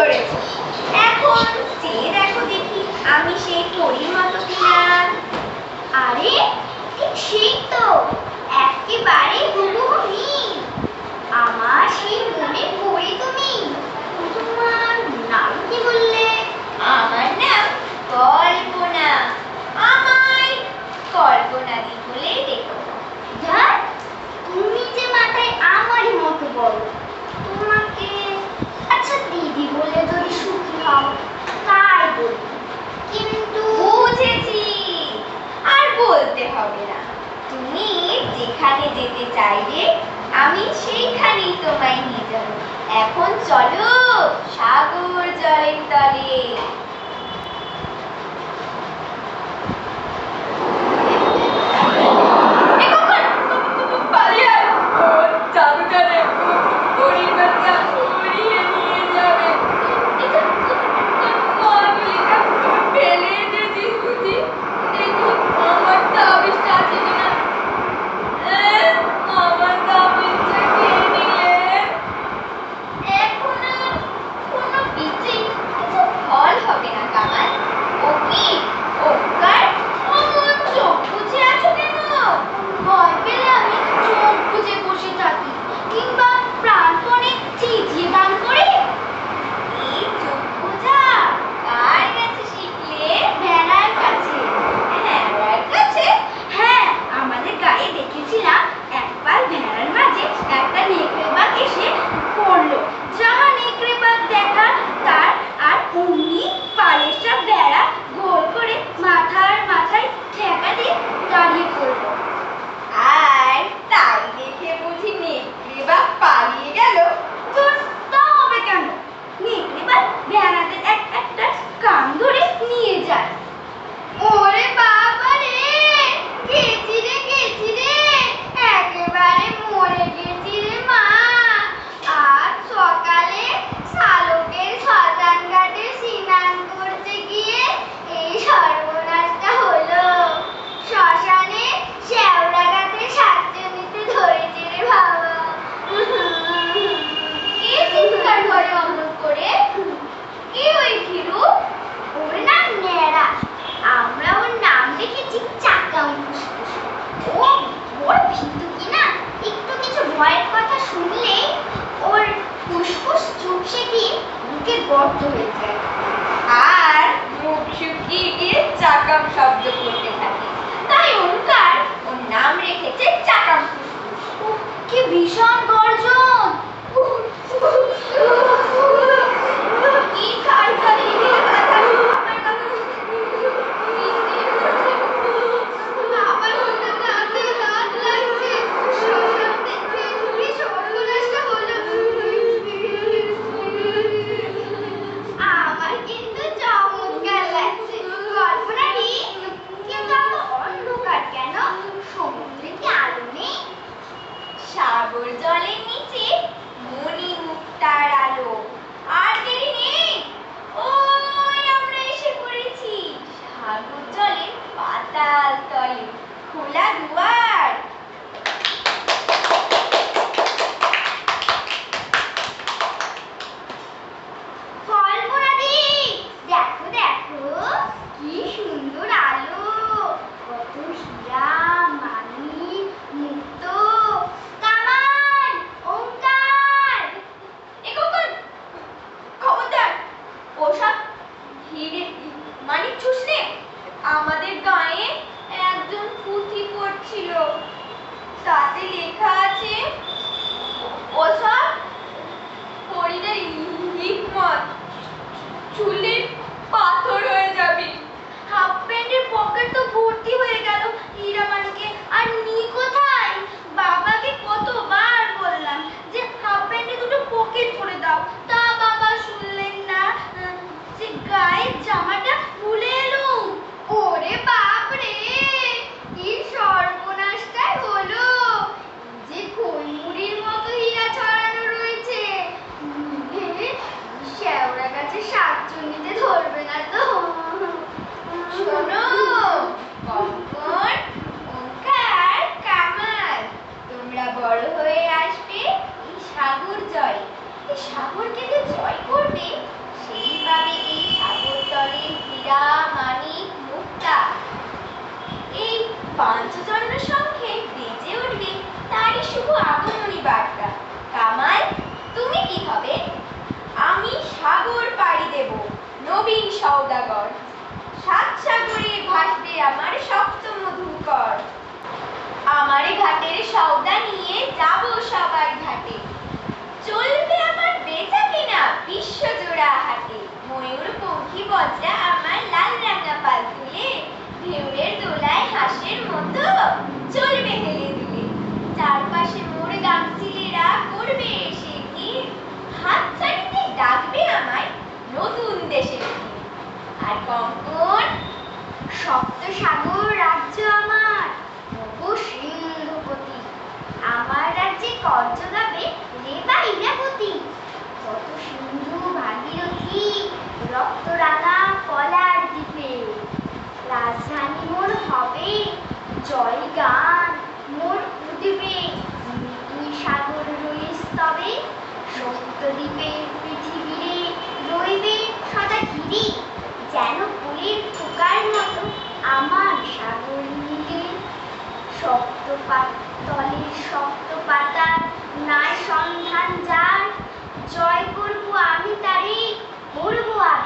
ধরেছে এখন যে দেখো দেখি, আমি সেই টরির মতো কিনা? আরে, ঠিক সেই তো। একেবারে হুবু চাই রে আমি সেইখানেই তোমায় নিয়ে যাব। এখন চলো সাগর জলের তলে। কি ভীষণ গর্জন নবীন সওদাগর। সাত সাগরে ভাসবে আমার সপ্ত মধুকর। আমার ঘাটের সওদা নিয়ে যাব সবার ঘাটে। চলবে আমার বেচা কিনা বিশ্বজোড়া হাটে। ময়ূর পঙ্খী বজরা আমার লাল রাঙা পাল তুলে ঢেউয়ের দোলায় হাসের মতো চলবে হেলে দিলে। চারপাশে মোর গামচিলেরা করবে এসে কি? হাত ছাড়িতে ডাকবে আমায় নতুন দেশে আর কখন? সপ্ত সাগর রাজ্য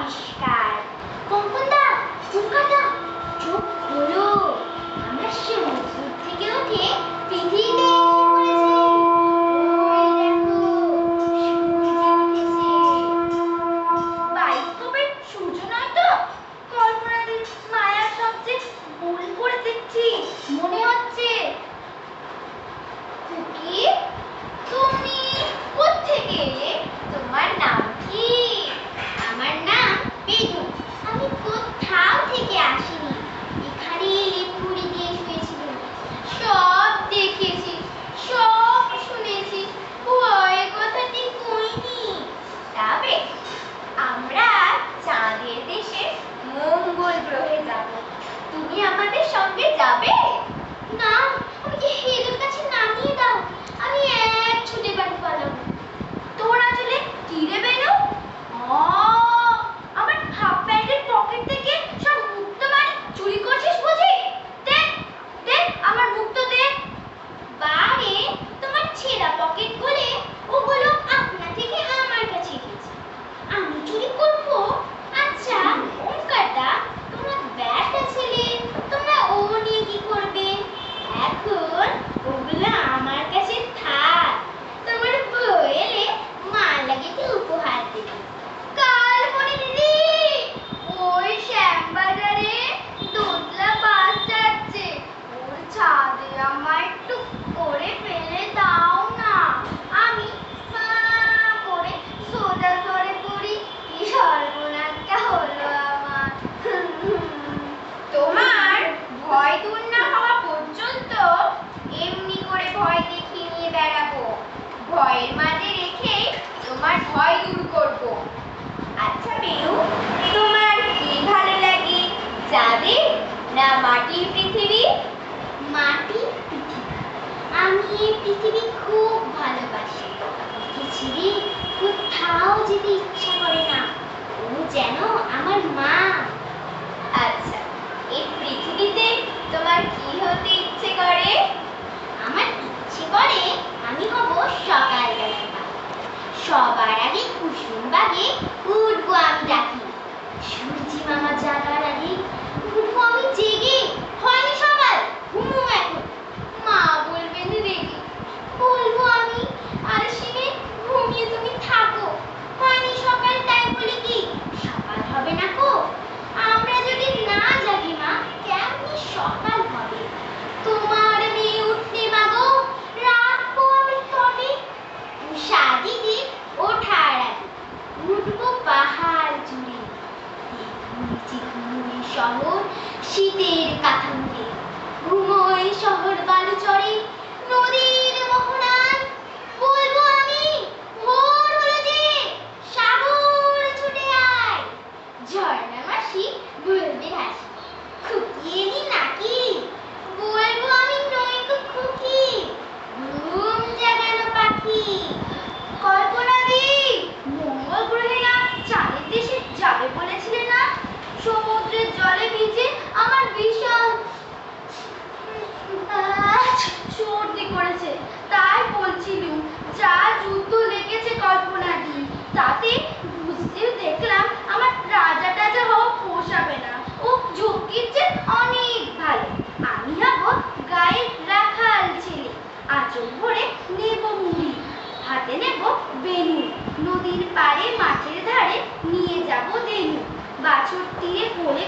prática. যা যুদ্ধ লেগেছে কল্পনা দি তাতে বুঝতে দেখলাম আমার রাজা টাজা হওয়া পোষাবে না। ও ঝক্কির চেয়ে অনেক ভালো। আমি হব গায়ের রাখাল ছেলে আঁচল ভরে নেব মুড়ি। হাতে নেব বেনু। নদীর পাড়ে মাঠের ধারে নিয়ে যাব দেনু। বাছুর তীরে কোলে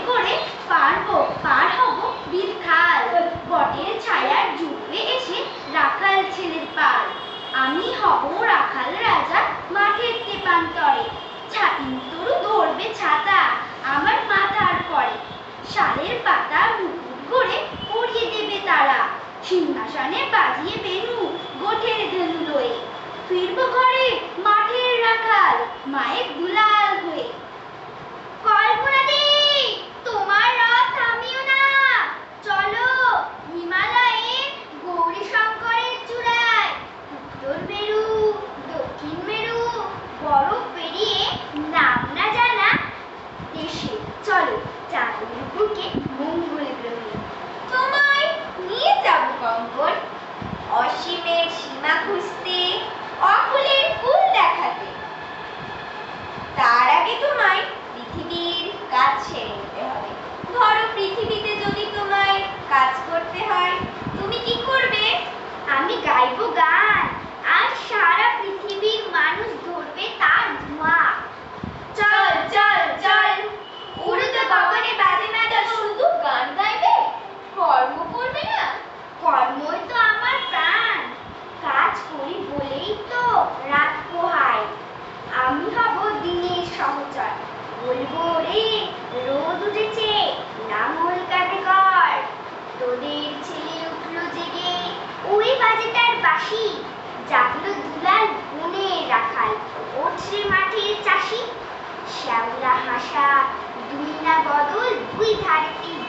পরিসংখ্যান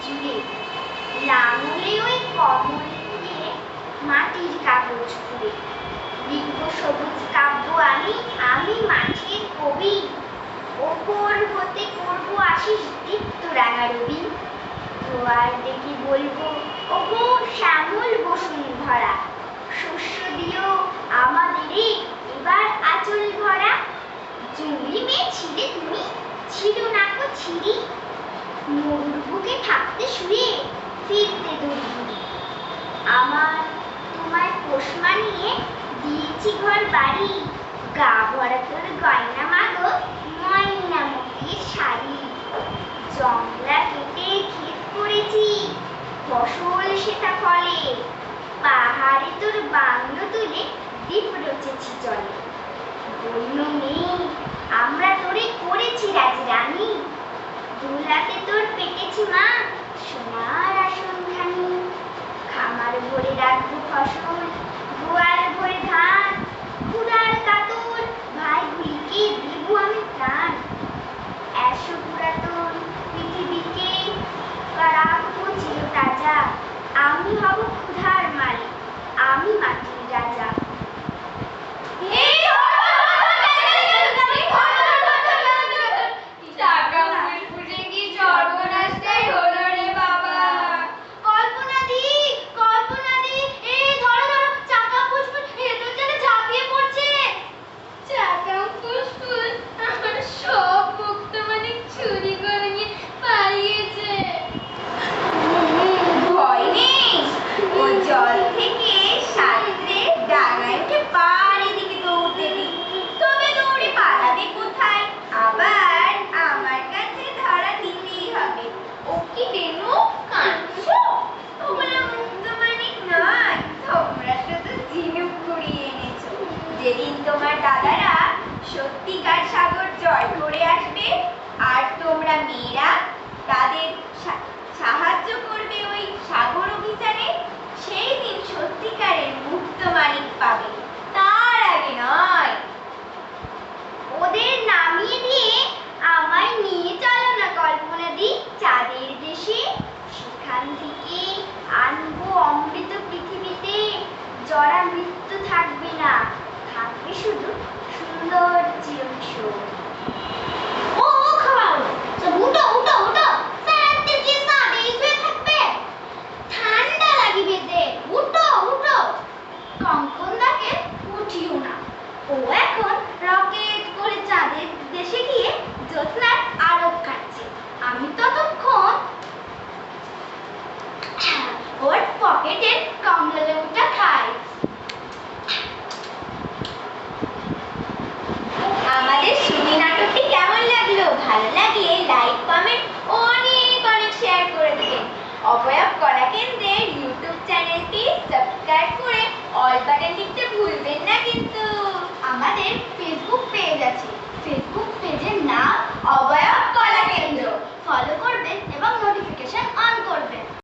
জুড়ে লাঙলে ওই কমল দিয়ে মাটির কাগজ খুলে। লিখব সবুজ কাব্য আমি আমি মাটির কবি। ওপর হতে করব আশিস দীপ্ত রাঙা রবি। জোয়ার দেখি বলব, ওগো শ্যামল বসুন ভরা শস্য দিও আমাদেরই, এবার আচল ভরা। জুলি মেয়ে ছিলে তুমি, ছিল না কো মরুর বুকে থাকতে শুয়ে ফিরতে দৌড়ি আমার তোমার পোষ মানিয়ে দিয়েছি ঘর বাড়ি, গা ভরা তোর গয়না মাগো, ময়না মতির শাড়ি। জংলা কেটে ক্ষেত করেছি, ফসল সেটা ফলে। পাহাড়ে তোর বাংলো তুলে দ্বীপ রচেছি জলে। বন্য নেই আমরা তোরে করেছি রাজ রাজরানী। দুলাতে তোর পেটেছি মা। সোনার আসন খানি। খামার ভরে রাখব ফসল, গোয়াল ভরে ধান। ক্ষুধার কাতর ভাই গুলিকে দিব আমি Pablo.